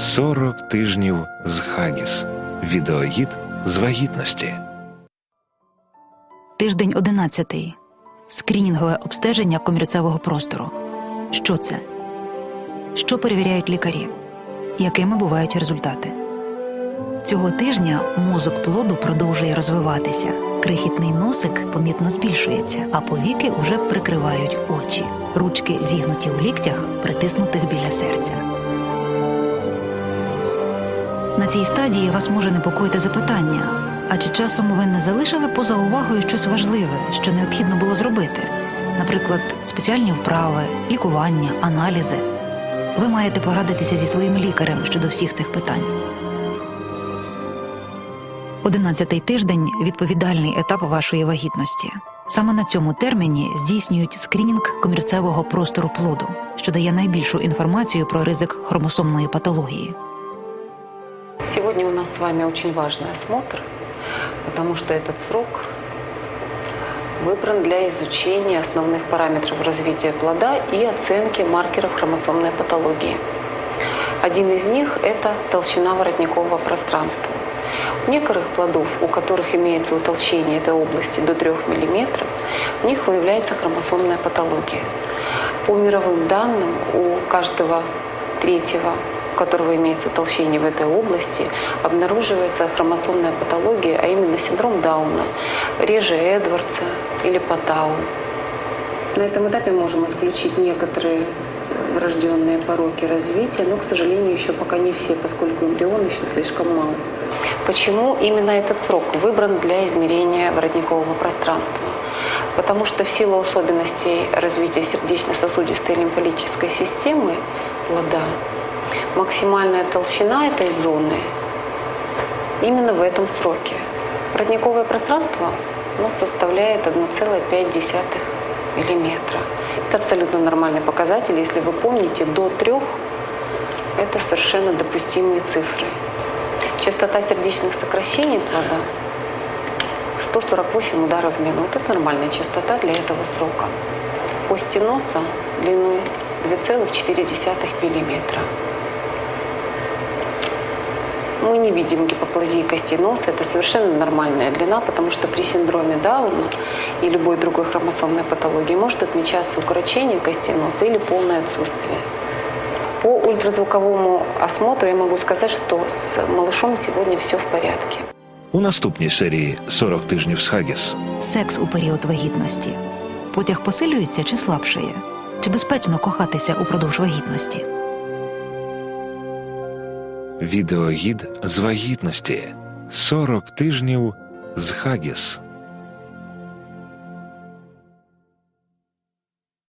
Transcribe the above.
40 тижнів з Хагіс. Відеогід з вагітності. Тиждень 11. Скрінінгове обстеження комірцевого простору. Що це? Що перевіряють лікарі? Якими бувають результати? Цього тижня мозок плоду продовжує розвиватися. Крихітний носик помітно збільшується, а повіки уже прикривають очі. Ручки зігнуті у ліктях, притиснутих біля серця. На цій стадії вас може непокоїти запитання. А чи часом ви не залишили поза увагою щось важливе, що необхідно було зробити? Наприклад, спеціальні вправи, лікування, аналізи. Ви маєте порадитися зі своїм лікарем щодо всіх цих питань. Одинадцятий тиждень відповідальний етап вашої вагітності. Саме на цьому терміні здійснюють скринінг комірцевого простору плоду, що дає найбільшу інформацію про ризик хромосомної патології. Сегодня у нас с вами очень важный осмотр, потому что этот срок выбран для изучения основных параметров развития плода и оценки маркеров хромосомной патологии. Один из них – это толщина воротникового пространства. У некоторых плодов, у которых имеется утолщение этой области до 3 мм, у них выявляется хромосомная патология. По мировым данным, у каждого третьего у которого имеется утолщение в этой области, обнаруживается хромосомная патология, а именно синдром Дауна, реже Эдвардса или Патау. На этом этапе можем исключить некоторые врожденные пороки развития, но, к сожалению, еще пока не все, поскольку эмбрион еще слишком мал. Почему именно этот срок выбран для измерения воротникового пространства? Потому что в силу особенностей развития сердечно-сосудистой и лимфолической системы плода максимальная толщина этой зоны именно в этом сроке. Воротниковое пространство у нас составляет 1,5 миллиметра. Это абсолютно нормальный показатель. Если вы помните, до 3 это совершенно допустимые цифры. Частота сердечных сокращений плода 148 ударов в минуту. Это нормальная частота для этого срока. Кости носа длиной 2,4 миллиметра Мы не видим гипоплазии костей носа. Это совершенно нормальная длина, потому что при синдроме Дауна и любой другой хромосомной патологии может отмечаться укорочение костей носа или полное отсутствие. По ультразвуковому осмотру я могу сказать, что с малышом сегодня все в порядке. У наступній серії 40 тижнів з Хагіс. Секс у період вагітності. Потяг посилюється чи слабшає? Чи безпечно кохатися упродовж вагітності? Відеогід з вагітності. 40 тижнів з Хагіс.